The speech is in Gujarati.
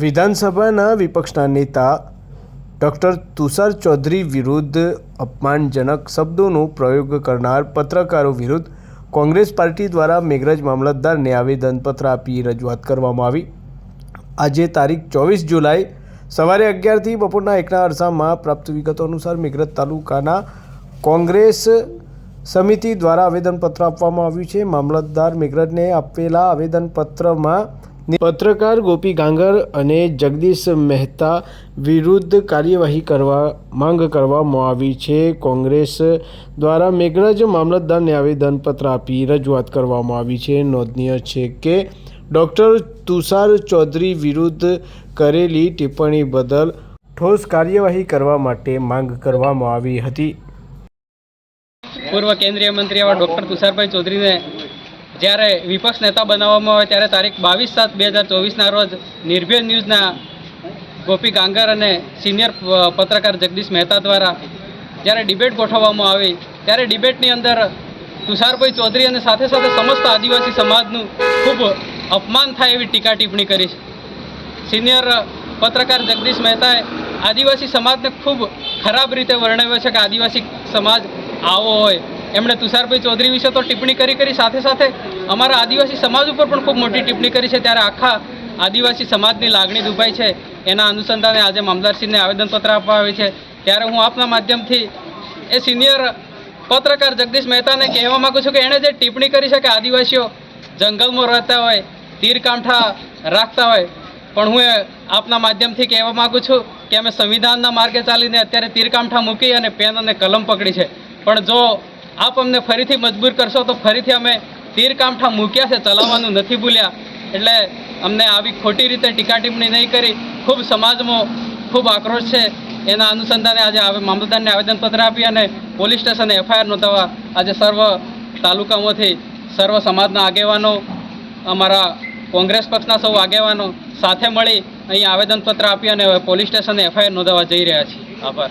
વિધાનસભાના વિપક્ષના નેતા ડૉક્ટર તુષાર ચૌધરી વિરુદ્ધ અપમાનજનક શબ્દોનો પ્રયોગ કરનાર પત્રકારો વિરુદ્ધ કોંગ્રેસ પાર્ટી દ્વારા મેઘરજ મામલતદારને આવેદનપત્ર આપી રજૂઆત કરવામાં આવી. આજે તારીખ ચોવીસ જુલાઈ સવારે અગિયારથી બપોરના એકના અરસામાં પ્રાપ્ત વિગતો અનુસાર મેઘરજ તાલુકાના કોંગ્રેસ સમિતિ દ્વારા આવેદનપત્ર આપવામાં આવ્યું છે. મામલતદાર મેઘરજને આપેલા આવેદનપત્રમાં પત્રકાર ગોપી ગાંગર અને જગદીશ મહેતા વિરુદ્ધ કાર્યવાહી કરવા માંગ કરવામાં આવી છે. કોંગ્રેસ દ્વારા મેઘરાજ મામલતદારને આવેદનપત્ર આપી રજૂઆત કરવામાં આવી છે. નોંધનીય છે કે ડૉક્ટર તુષાર ચૌધરી વિરુદ્ધ કરેલી ટિપ્પણી બદલ ઠોસ કાર્યવાહી કરવા માટે માંગ કરવામાં આવી હતી. પૂર્વ કેન્દ્રીય મંત્રી એવા ડૉક્ટર તુષારભાઈ ચૌધરીને જ્યારે વિપક્ષ નેતા બનાવવામાં આવે ત્યારે તારીખ બાવીસ સાત બે હજાર ચોવીસના રોજ નિર્ભય ન્યૂઝના ગોપી ગાંગર અને સિનિયર પત્રકાર જગદીશ મહેતા દ્વારા જ્યારે ડિબેટ ગોઠવવામાં આવી, ત્યારે ડિબેટની અંદર તુષારભાઈ ચૌધરી અને સાથે સાથે સમસ્ત આદિવાસી સમાજનું ખૂબ અપમાન થાય એવી ટીકા ટિપ્પણી કરી સિનિયર પત્રકાર જગદીશ મહેતાએ આદિવાસી સમાજને ખૂબ ખરાબ રીતે વર્ણવ્યો છે કે આદિવાસી સમાજ આવો હોય. એમણે તુષારભાઈ ચૌધરી વિશે તો ટિપ્પણી કરી કરી સાથે સાથે અમારા આદિવાસી સમાજ ઉપર પણ ખૂબ મોટી ટિપ્પણી કરી છે. ત્યારે આખા આદિવાસી સમાજની લાગણી દુભાઈ છે. એના અનુસંધાને આજે મામદારસિંહને આવેદનપત્ર આપવા આવે છે. ત્યારે હું આપના માધ્યમથી એ સિનિયર પત્રકાર જગદીશ મહેતાને કહેવા માગું છું કે એણે જે ટિપ્પણી કરી છે કે આદિવાસીઓ જંગલમાં રહેતા હોય તીરકાંઠા રાખતા હોય, પણ હું એ આપના માધ્યમથી કહેવા માગું છું કે અમે સંવિધાનના માર્ગે ચાલીને અત્યારે તીરકામઠા મૂકી અને પેન અને કલમ પકડી છે. પણ જો આપ અમને ફરીથી મજબૂર કરશો તો ફરીથી અમે તીરકામઠા મૂક્યા છે, ચલાવવાનું નથી ભૂલ્યા. એટલે અમને આવી ખોટી રીતે ટીકા ટીપણી નહીં કરી. ખૂબ સમાજમાં ખૂબ આક્રોશ છે. એના અનુસંધાને આજે મામલતદારને આવેદનપત્ર આપી અને પોલીસ સ્ટેશને એફઆઈઆર નોંધાવવા આજે સર્વ તાલુકામાંથી સર્વ સમાજના આગેવાનો, અમારા કોંગ્રેસ પક્ષના સૌ આગેવાનો સાથે મળી અહીં આવેદનપત્ર આપી અને પોલીસ સ્ટેશને એફઆઈઆર નોંધાવવા જઈ રહ્યા છીએ. આભાર.